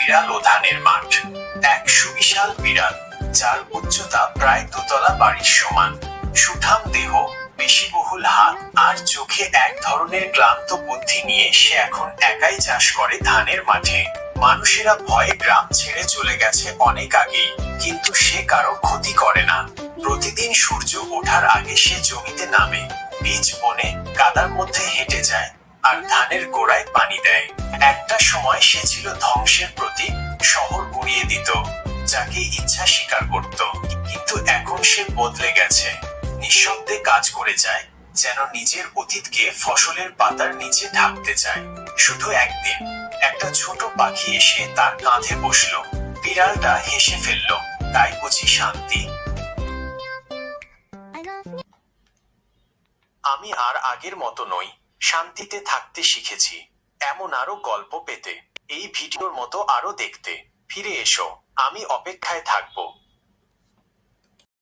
বিড়াল ও ধানের মাঠ। এক সুবিশাল বিড়াল, যার উচ্চতা প্রায় দোতলা বাড়ির সমান। সুঠাম দেহ পেশিবহুল হাত আর চোখে এক ধরনের ক্লান্ত বুদ্ধি নিয়ে সে এখন একাই চাষ করে ধানের মাঠে। মানুষেরা ভয়ে গ্রাম ছেড়ে চলে গেছে অনেক আগেই, কিন্তু সে কারও ক্ষতি করে না। প্রতিদিন সূর্য ওঠার আগে সে জমিতে নামে, বীজ বনে কাদার মধ্যে হেঁটে যায় আর ধানের গোড়ায় পানি দেয়। একটা সময় সে ছিল ধ্বংসের প্রতীক শহর গুড়িয়ে দিত যাকে ইচ্ছা স্বীকার করত। কিন্তু এখন সে বদলে গেছে। নিঃশব্দে কাজ করে যায় যেন নিজের অতীতকে ফসলের পাতার নিচে ঢাকতে চায়। শুধু একদিন একটা ছোট পাখি এসে তার কাঁধে বসল। বিড়ালটা হেসে ফেলল তাই বুঝি শান্তি। আমি আর আগের মতো নই শান্তিতে থাকতে শিখেছি। এমন আরও গল্প পেতে। এই ভিডিওর মতো আরও দেখতে। ফিরে এসো। আমি অপেক্ষায় থাকব।